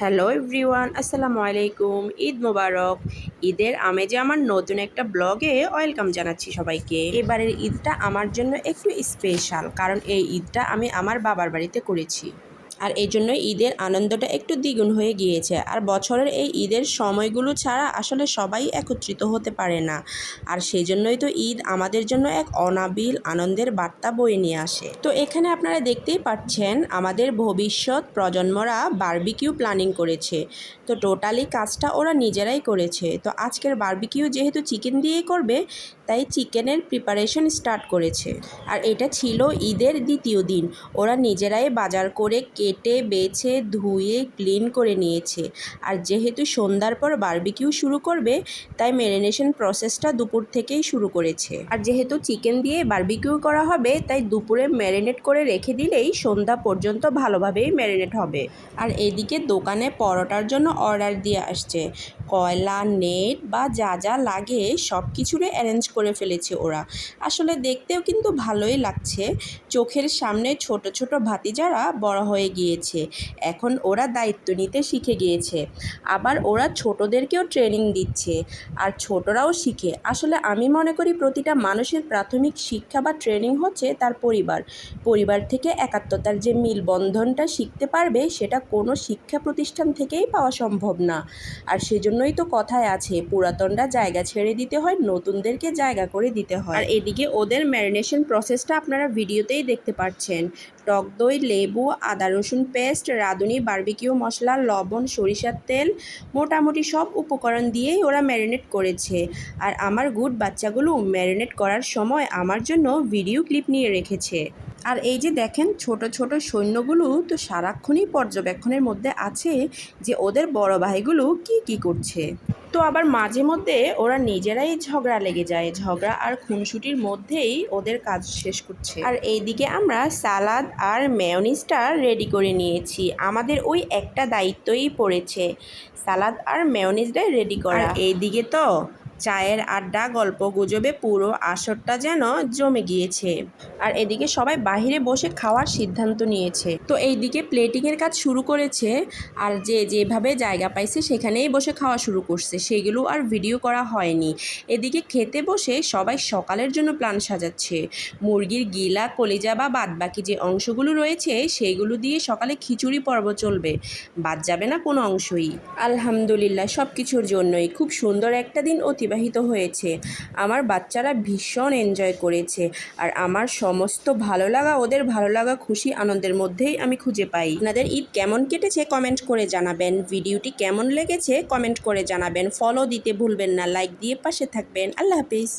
Hello everyone আসসালামু আলাইকুম ঈদ মোবারক ঈদের আমেজে আমার নতুন একটা ব্লগে ওয়েলকাম জানাচ্ছি সবাইকে। এবারের ঈদটা আমার জন্য একটু স্পেশাল কারণ এই ঈদটা আমি আমার বাবার বাড়িতে করেছি। আর এই জন্য ঈদের আনন্দটা একটু দ্বিগুণ হয়ে গিয়েছে। আর বছরের এই ঈদের সময়গুলো ছাড়া আসলে সবাই একত্রিত হতে পারে না। আর সেই জন্যই তো ঈদ আমাদের জন্য এক অনাবিল আনন্দের বার্তা বয়ে নিয়ে আসে। তো এখানে আপনারা দেখতেই পাচ্ছেন, আমাদের ভবিষ্যৎ প্রজন্মরা বারবিকিউ প্ল্যানিং করেছে। তো টোটালি কাজটা ওরা নিজেরাই করেছে। তো আজকের বারবিকিউ যেহেতু চিকেন দিয়েই করবে, তাই চিকেনের প্রিপারেশন স্টার্ট করেছে। আর এটা ছিল ঈদের দ্বিতীয় দিন। ওরা নিজেরাই বাজার করে কেটে, বেছে, ধুয়ে, ক্লিন করে নিয়েছে। আর যেহেতু সন্ধ্যার পর বারবিকিউ শুরু করবে, তাই ম্যারিনেশন প্রসেসটা দুপুর থেকেই শুরু করেছে। আর যেহেতু চিকেন দিয়ে বারবিকিউ করা হবে, তাই দুপুরে ম্যারিনেট করে রেখে দিলেই সন্ধ্যা পর্যন্ত ভালোভাবেই ম্যারিনেট হবে। আর এদিকে দোকানে পরোটার জন্য অর্ডার দিয়ে আসছে। কয়লা, নেট বা যা যা লাগে সব কিছুরই অ্যারেঞ্জ করে ফেলেছে ওরা। আসলে দেখতেও কিন্তু ভালোই লাগছে। চোখের সামনে ছোট ছোট ভাতিজারা বড় হয়ে গিয়েছে। এখন ওরা দায়িত্ব নিতে শিখে গিয়েছে। আবার ওরা ছোটদেরকেও ট্রেনিং দিচ্ছে। আর ছোটরাও শিখে। আসলে আমি মনে করি প্রতিটা মানুষের প্রাথমিক শিক্ষা বা ট্রেনিং হচ্ছে তার পরিবার। পরিবার থেকে একাত্মতার যে মিলবন্ধনটা শিখতে পারবে সেটা কোনো শিক্ষা প্রতিষ্ঠান থেকেই পাওয়া সম্ভব না। আর সেজন্যই তো কথায় আছে, পুরাতনরা জায়গা ছেড়ে দিতে হয়, নতুনদেরকে জায়গা করে দিতে হয়। আর এদিকে ওদের ম্যারিনেশন প্রসেসটা আপনারা ভিডিওতেই দেখতে পাচ্ছেন। টক দই, লেবু, আদা রসুন পেস্ট রাঁধুনি বারবিকিউ মশলা, লবণ, সরিষার তেল, মোটামুটি সব উপকরণ দিয়েই ওরা ম্যারিনেট করেছে। আর আমার গুড বাচ্চাগুলো ম্যারিনেট করার সময় আমার জন্য ভিডিও ক্লিপ নিয়ে রেখেছে। আর এই যে দেখেন, ছোট ছোট সৈন্যগুলো তো সারাক্ষণই পর্যবেক্ষণের মধ্যে আছে যে ওদের বড় ভাইগুলো কি কি করছে। তো আবার মাঝে মধ্যে ওরা নিজেরাই ঝগড়া লেগে যায়, ঝগড়া আর খুনসুটির মধ্যেই ওদের কাজ শেষ করছে। আর এইদিকে আমরা সালাদ আর মেয়নিজটা রেডি করে নিয়েছি। আমাদের ওই একটা দায়িত্বই পড়েছে, সালাদ আর মেয়নিজটা রেডি করা। এইদিকে তো চায়ের আড্ডা, গল্প গুজবে পুরো আসরটা যেন জমে গিয়েছে। আর এদিকে সবাই বাহিরে বসে খাওয়ার সিদ্ধান্ত নিয়েছে। তো এইদিকে প্লেটিংয়ের কাজ শুরু করেছে আর যে যেভাবে জায়গা পাইছে সেখানেই বসে খাওয়া শুরু করছে। সেগুলো আর ভিডিও করা হয়নি। এদিকে খেতে বসে সবাই সকালের জন্য প্ল্যান সাজাচ্ছে। মুরগির গিলা, কলিজা বা বাদবাকি যে অংশগুলো রয়েছে সেইগুলো দিয়ে সকালে খিচুড়ি পর্ব চলবে। বাদ যাবে না কোনো অংশই। আলহামদুলিল্লাহ সব কিছুর জন্যই। খুব সুন্দর একটা দিন অতিবাহিত হয়েছে। আমার বাচ্চারা ভীষণ এনজয় করেছে। আর আমার সমস্ত ভালো লাগা, ওদের ভালো লাগা, খুশি, আনন্দের মধ্যেই আমি খুঁজে পাই। আপনাদের ঈদ কেমন কেটেছে কমেন্ট করে জানাবেন। ভিডিওটি কেমন লেগেছে কমেন্ট করে জানাবেন। ফলো দিতে ভুলবেন না। লাইক দিয়ে পাশে থাকবেন। আল্লাহ হাফিজ।